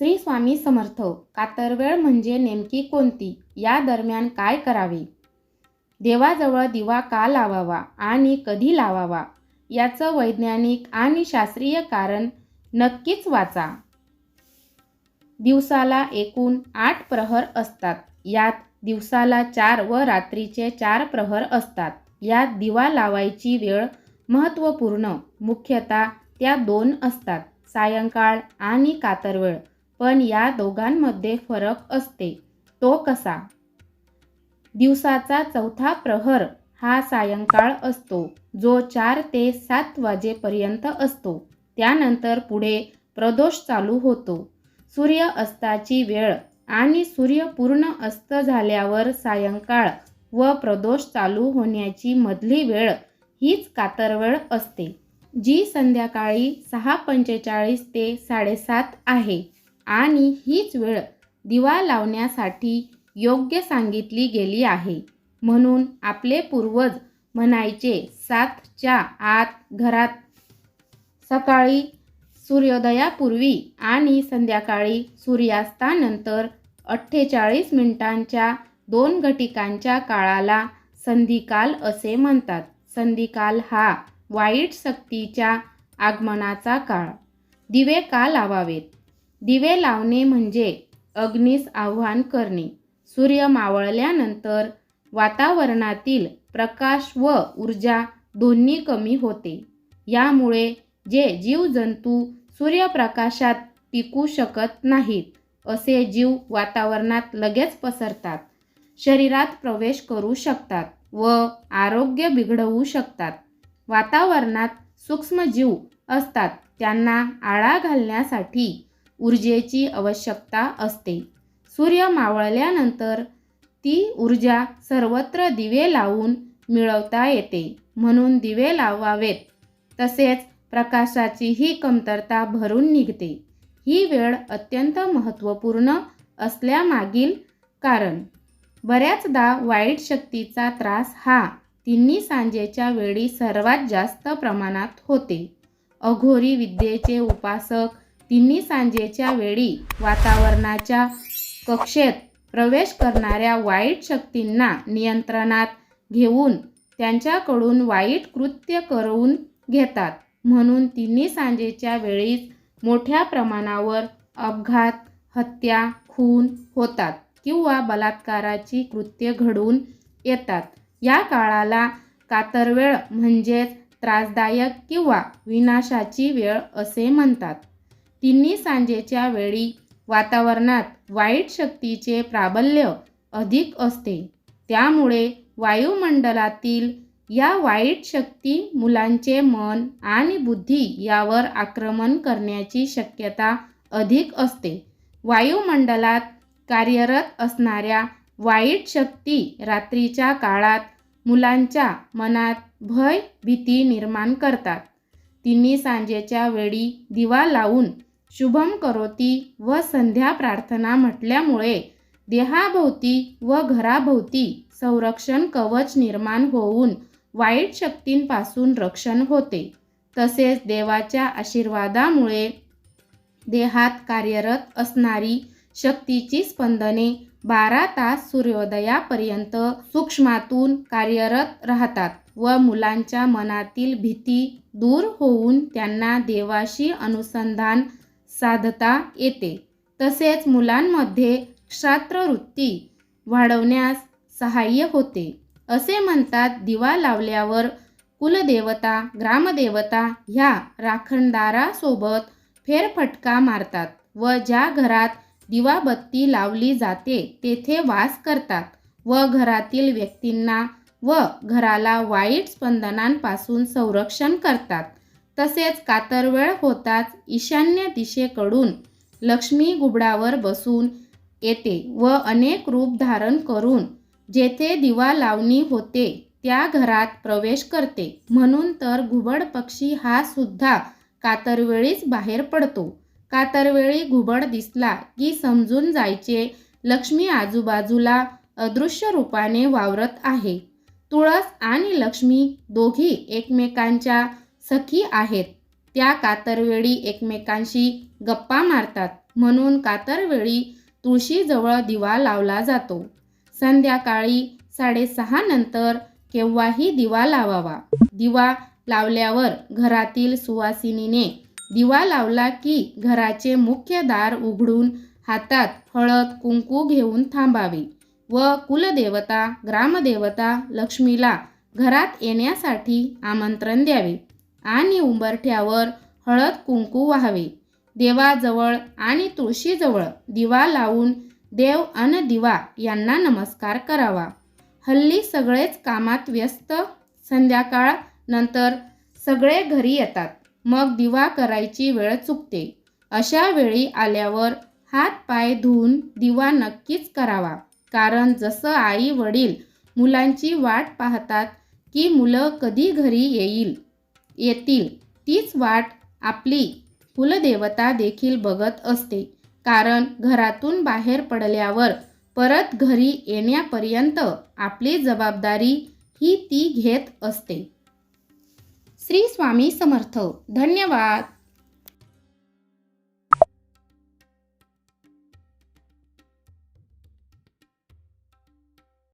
श्री स्वामी समर्थ कातरवेळ म्हणजे नेमकी कोणती? या दरम्यान काय करावे? देवाजवळ दिवा का लावावा आणि कधी लावावा? याचं वैज्ञानिक आणि शास्त्रीय कारण नक्कीच वाचा. दिवसाला एकूण आठ प्रहर असतात. यात दिवसाला चार व रात्रीचे चार प्रहर असतात. यात दिवा लावायची वेळ महत्त्वपूर्ण मुख्यतः त्या दोन असतात सायंकाळ आणि कातरवेळ पण या दोघांमध्ये फरक असते. तो कसा? दिवसाचा चौथा प्रहर हा सायंकाळ असतो जो चार ते सात वाजेपर्यंत असतो. त्यानंतर पुढे प्रदोष चालू होतो. सूर्य अस्ताची वेळ आणि सूर्य पूर्ण अस्त झाल्यावर सायंकाळ व प्रदोष चालू होण्याची मधली वेळ हीच कातरवेळ असते जी संध्याकाळी सहा पंचेचाळीस ते साडेसात आहे. आणि हीच वेळ दिवा लावण्यासाठी योग्य सांगितली गेली आहे. म्हणून आपले पूर्वज म्हणायचे सातच्या आत घरात सकाळी सूर्योदयापूर्वी आणि संध्याकाळी सूर्यास्तानंतर अठ्ठेचाळीस मिनिटांच्या दोन घटिकांच्या काळाला संधिकाल असे म्हणतात. संधिकाल हा वाईट शक्तीच्या आगमनाचा काळ. दिवे का लावावेत? दिवे लावणे म्हणजे अग्नीस आव्हान करणे. सूर्य मावळल्यानंतर वातावरणातील प्रकाश व ऊर्जा दोन्ही कमी होते. यामुळे जे जीवजंतू सूर्यप्रकाशात टिकू शकत नाहीत असे जीव वातावरणात लगेच पसरतात. शरीरात प्रवेश करू शकतात व आरोग्य बिघडवू शकतात. वातावरणात सूक्ष्मजीव असतात त्यांना आळा घालण्यासाठी ऊर्जेची आवश्यकता असते. सूर्य मावळल्यानंतर ती ऊर्जा सर्वत्र दिवे लावून मिळवता येते म्हणून दिवे लावावेत. तसेच प्रकाशाची ही कमतरता भरून निघते. ही वेळ अत्यंत महत्त्वपूर्ण असल्यामागील कारण. बऱ्याचदा वाईट शक्तीचा त्रास हा तिन्ही सांजेच्या वेळी सर्वात जास्त प्रमाणात होते. अघोरी विद्येचे उपासक तिन्ही सांजेच्या वेळी वातावरणाच्या कक्षेत प्रवेश करणाऱ्या वाईट शक्तींना नियंत्रणात घेऊन त्यांच्याकडून वाईट कृत्य करून घेतात. म्हणून तिन्ही सांजेच्या वेळीच मोठ्या प्रमाणावर अपघात हत्या खून होतात किंवा बलात्काराची कृत्य घडून येतात. या काळाला कातरवेळ म्हणजेच त्रासदायक किंवा विनाशाची वेळ असे म्हणतात. तिन्ही सांजेच्या वेळी वातावरणात वाईट शक्तीचे प्राबल्य अधिक असते. त्यामुळे वायुमंडलातील या वाईट शक्ती मुलांचे मन आणि बुद्धी यावर आक्रमण करण्याची शक्यता अधिक असते. वायुमंडलात कार्यरत असणाऱ्या वाईट शक्ती रात्रीच्या काळात मुलांच्या मनात भय भीती निर्माण करतात. तिन्ही सांजेच्या वेळी दिवा लावून शुभम करोती व संध्या प्रार्थना म्हटल्यामुळे देहाभोवती व घराभोवती संरक्षण कवच निर्माण होऊन वाईट शक्तींपासून रक्षण होते. तसेच देवाच्या आशीर्वादामुळे देहात कार्यरत असणारी शक्तीची स्पंदने बारा तास सूर्योदयापर्यंत सूक्ष्मातून कार्यरत राहतात व मुलांच्या मनातील भीती दूर होऊन त्यांना देवाशी अनुसंधान साधता येते. तसेच मुलांमध्ये क्षात्रवृत्ती वाढवण्यास सहाय्य होते. असे म्हणतात दिवा लावल्यावर कुलदेवता ग्रामदेवता ह्या राखणदारासोबत फेरफटका मारतात व ज्या घरात दिवाबत्ती लावली जाते तेथे वास करतात व घरातील व्यक्तींना व घराला वाईट स्पंदनांपासून संरक्षण करतात. तसेच कातरवेळ होताच ईशान्य दिशेकडून लक्ष्मी गुबडावर बसून येते व अनेक रूप धारण करून जेथे दिवा लावणी होते त्या घरात प्रवेश करते. म्हणून तर घुबड पक्षी हा सुद्धा कातरवेळीच बाहेर पडतो. कातरवेळी घुबड दिसला की समजून जायचे लक्ष्मी आजूबाजूला अदृश्य रूपाने वावरत आहे. तुळस आणि लक्ष्मी दोघी एकमेकांच्या सखी आहेत. त्या कातरवेळी एकमेकांशी गप्पा मारतात. म्हणून कातरवेळी तुळशीजवळ दिवा लावला जातो. संध्याकाळी साडेसहा नंतर केव्हाही दिवा लावावा. दिवा लावल्यावर घरातील सुवासिनीने दिवा लावला की घराचे मुख्य दार उघडून हातात हळद कुंकू घेऊन थांबावे व कुलदेवता ग्रामदेवता लक्ष्मीला घरात येण्यासाठी आमंत्रण द्यावे. आणि उंबरठ्यावर हळद कुंकू व्हावे. देवाजवळ आणि तुळशीजवळ दिवा लावून देव अन दिवा यांना नमस्कार करावा. हल्ली सगळेच कामात व्यस्त संध्याकाळ नंतर सगळे घरी येतात. मग दिवा करायची वेळ चुकते. अशा वेळी आल्यावर हात पाय धुवून दिवा नक्कीच करावा. कारण जसं आई वडील मुलांची वाट पाहतात की मुलं कधी घरी येईल येतील. तीच वाट आपली कुलदेवता देखील बघत असते. कारण घरातून बाहेर पडल्यावर परत घरी येण्यापर्यंत आपली जबाबदारी ही ती घेत असते. श्री स्वामी समर्थ. धन्यवाद.